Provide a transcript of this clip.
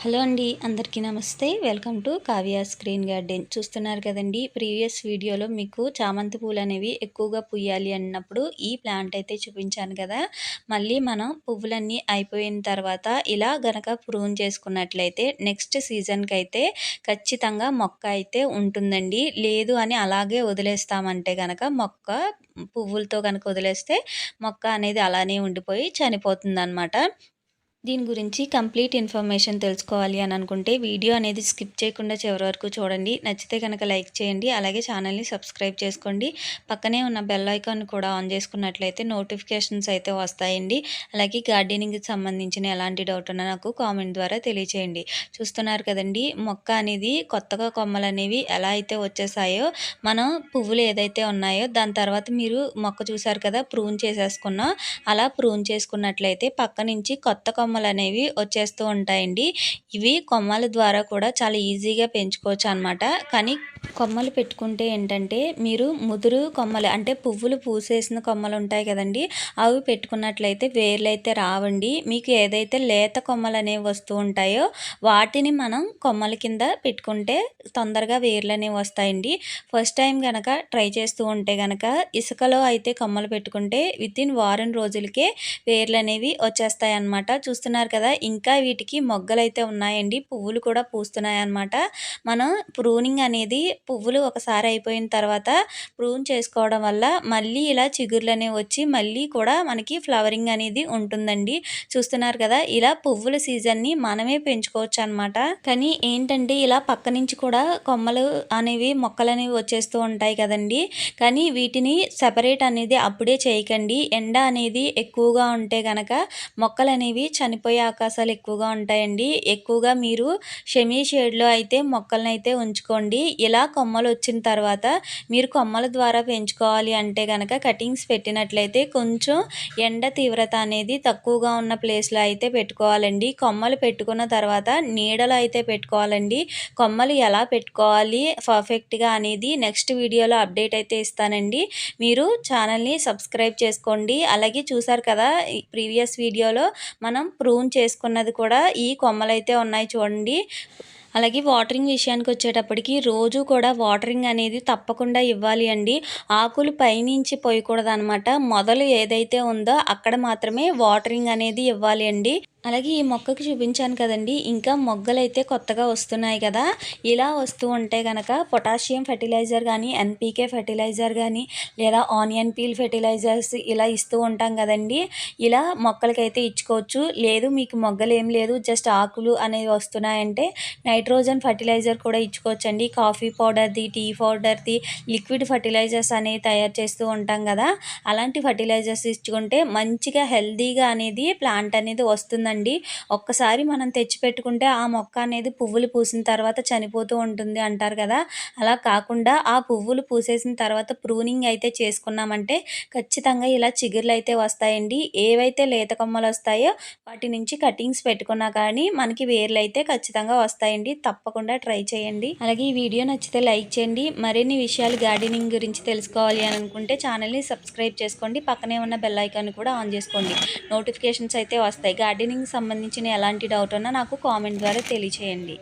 Hello అండి అందరికీ నమస్తే. Welcome to Kavya screen garden. చూస్తున్నారు కదండి ప్రీవియస్ వీడియోలో మీకు చామంతి పూలు అనేవి ఎక్కువగా పుయ్యాలి అన్నప్పుడు ఈ ప్లాంట్ అయితే చూపించాను కదా. మళ్ళీ మనం పువ్వులన్నీ అయిపోయిన తర్వాత ఇలా గనక ప్రూన్ చేసుకున్నట్లయితే నెక్స్ట్ సీజన్కి అయితే ఖచ్చితంగా మొక్క అయితే ఉంటుందండి. లేదు అని అలాగే వదిలేస్తామంటే కనుక మొక్క పువ్వులతో కనుక వదిలేస్తే మొక్క అనేది అలానే ఉండిపోయి చనిపోతుంది దీని గురించి కంప్లీట్ ఇన్ఫర్మేషన్ తెలుసుకోవాలి అని అనుకుంటే వీడియో అనేది స్కిప్ చేయకుండా చివరి వరకు చూడండి. నచ్చితే కనుక లైక్ చేయండి. అలాగే ఛానల్ని సబ్స్క్రైబ్ చేసుకోండి. పక్కనే ఉన్న బెల్ ఐకాన్ కూడా ఆన్ చేసుకున్నట్లయితే నోటిఫికేషన్స్ అయితే వస్తాయండి. అలాగే గార్డెనింగ్కి సంబంధించిన ఎలాంటి డౌట్ ఉన్నా నాకు కామెంట్ ద్వారా తెలియచేయండి. చూస్తున్నారు కదండి మొక్క అనేది కొత్తగా కొమ్మలు అనేవి ఎలా అయితే వచ్చేసాయో మనం పువ్వులు ఏదైతే ఉన్నాయో దాని తర్వాత మీరు మొక్క చూసారు కదా ప్రూన్ చేసేసుకున్నాం. అలా ప్రూన్ చేసుకున్నట్లయితే పక్క నుంచి కొత్త కొమ్మ కొమ్మలు అనేవి వచ్చేస్తూ ఉంటాయండి. ఇవి కొమ్మల ద్వారా కూడా చాలా ఈజీగా పెంచుకోవచ్చు అనమాట కానీ కొమ్మలు పెట్టుకుంటే ఏంటంటే మీరు ముదురు కొమ్మలు అంటే పువ్వులు పూసేసిన కొమ్మలు ఉంటాయి కదండి. అవి పెట్టుకున్నట్లయితే వేర్లు అయితే రావండి. మీకు ఏదైతే లేత కొమ్మలు అనేవి వస్తూ ఉంటాయో వాటిని మనం కొమ్మల కింద పెట్టుకుంటే తొందరగా వేర్లు అనేవి వస్తాయండి. ఫస్ట్ టైం కనుక ట్రై చేస్తూ ఉంటే కనుక ఇసుకలో అయితే కొమ్మలు పెట్టుకుంటే విత్ ఇన్ వారం రోజులకే వేర్లు అనేవి వచ్చేస్తాయి అన్నమాట చూస్తున్నారు కదా ఇంకా వీటికి మొగ్గలు అయితే ఉన్నాయండి. పువ్వులు కూడా పూస్తున్నాయి అన్నమాట మనం ప్రూనింగ్ అనేది పువ్వులు ఒకసారి అయిపోయిన తర్వాత ప్రూన్ చేసుకోవడం వల్ల మళ్ళీ ఇలా చిగుర్లు అనేవి వచ్చి మళ్ళీ కూడా మనకి ఫ్లవరింగ్ అనేది ఉంటుందండి. చూస్తున్నారు కదా ఇలా పువ్వుల సీజన్ని మనమే పెంచుకోవచ్చు అనమాట కానీ ఏంటంటే ఇలా పక్క నుంచి కూడా కొమ్మలు అనేవి మొక్కలు అనేవి వచ్చేస్తూ ఉంటాయి కదండి. కానీ వీటిని సెపరేట్ అనేది అప్పుడే చేయకండి. ఎండ అనేది ఎక్కువగా ఉంటే కనుక మొక్కలు అనేవి చనిపోయే అవకాశాలు ఎక్కువగా ఉంటాయండి. ఎక్కువగా మీరు షెమీ షేడ్లో అయితే మొక్కలను అయితే ఉంచుకోండి. ఇలా కొమ్మలు వచ్చిన తర్వాత మీరు కొమ్మల ద్వారా పెంచుకోవాలి అంటే కనుక కటింగ్స్ పెట్టినట్లయితే కొంచెం ఎండ తీవ్రత అనేది తక్కువగా ఉన్న ప్లేస్లో అయితే పెట్టుకోవాలండి. కొమ్మలు పెట్టుకున్న తర్వాత నీడలో అయితే పెట్టుకోవాలండి. కొమ్మలు ఎలా పెట్టుకోవాలి పర్ఫెక్ట్గా అనేది నెక్స్ట్ వీడియోలో అప్డేట్ అయితే ఇస్తానండి. మీరు ఛానల్ని సబ్స్క్రైబ్ చేసుకోండి. అలాగే చూసారు కదా ప్రీవియస్ వీడియోలో మనం ప్రూన్ చేసుకున్నది కూడా ఈ కొమ్మలు అయితే ఉన్నాయి చూడండి. అలాగే వాటరింగ్ విషయానికి వచ్చేటప్పటికి రోజు కూడా వాటరింగ్ అనేది తప్పకుండా ఇవ్వాలి అండి. ఆకులు పైనుంచి పోయకూడదు అనమాట మొదలు ఏదైతే ఉందో అక్కడ మాత్రమే వాటరింగ్ అనేది ఇవ్వాలి అండి. అలాగే ఈ మొక్కకి చూపించాను కదండి ఇంకా మొగ్గలు అయితే కొత్తగా వస్తున్నాయి కదా. ఇలా వస్తూ ఉంటే కనుక పొటాషియం ఫెర్టిలైజర్ కానీ ఎన్పీకే ఫెర్టిలైజర్ కానీ లేదా ఆనియన్ పీల్ ఫెర్టిలైజర్స్ ఇలా ఇస్తూ ఉంటాం కదండి. ఇలా మొక్కలకైతే ఇచ్చుకోవచ్చు. లేదు మీకు మొగ్గలు ఏం లేదు జస్ట్ ఆకులు అనేవి వస్తున్నాయంటే నైట్రోజన్ ఫర్టిలైజర్ కూడా ఇచ్చుకోవచ్చండి. కాఫీ పౌడర్ది టీ పౌడర్ది లిక్విడ్ ఫర్టిలైజర్స్ అనేవి తయారు చేస్తూ ఉంటాం కదా. అలాంటి ఫర్టిలైజర్స్ ఇచ్చుకుంటే మంచిగా హెల్దీగా అనేది ప్లాంట్ అనేది వస్తుందండి. అండి. ఒక్కసారి మనం తెచ్చిపెట్టుకుంటే ఆ మొక్క అనేది పువ్వులు పూసిన తర్వాత చనిపోతూ ఉంటుంది అంటారు కదా. అలా కాకుండా ఆ పువ్వులు పూసేసిన తర్వాత ప్రూనింగ్ అయితే చేసుకున్నామంటే ఖచ్చితంగా ఇలా చిగుర్లు అయితే వస్తాయండి. ఏవైతే లేత కొమ్మలు వస్తాయో వాటి నుంచి కటింగ్స్ పెట్టుకున్నా కానీ మనకి వేర్లు అయితే ఖచ్చితంగా వస్తాయండి. తప్పకుండా ట్రై చేయండి. అలాగే ఈ వీడియో నచ్చితే లైక్ చేయండి. మరిన్ని విషయాలు గార్డెనింగ్ గురించి తెలుసుకోవాలి అని అనుకుంటే ఛానల్ని సబ్స్క్రైబ్ చేసుకోండి. పక్కనే ఉన్న బెల్ ఐకాన్ కూడా ఆన్ చేసుకోండి. నోటిఫికేషన్స్ అయితే వస్తాయి. గార్డెనింగ్ సంబంధించిన ఎలాంటి డౌట్ ఉన్నా నాకు కామెంట్ ద్వారా తెలియచేయండి.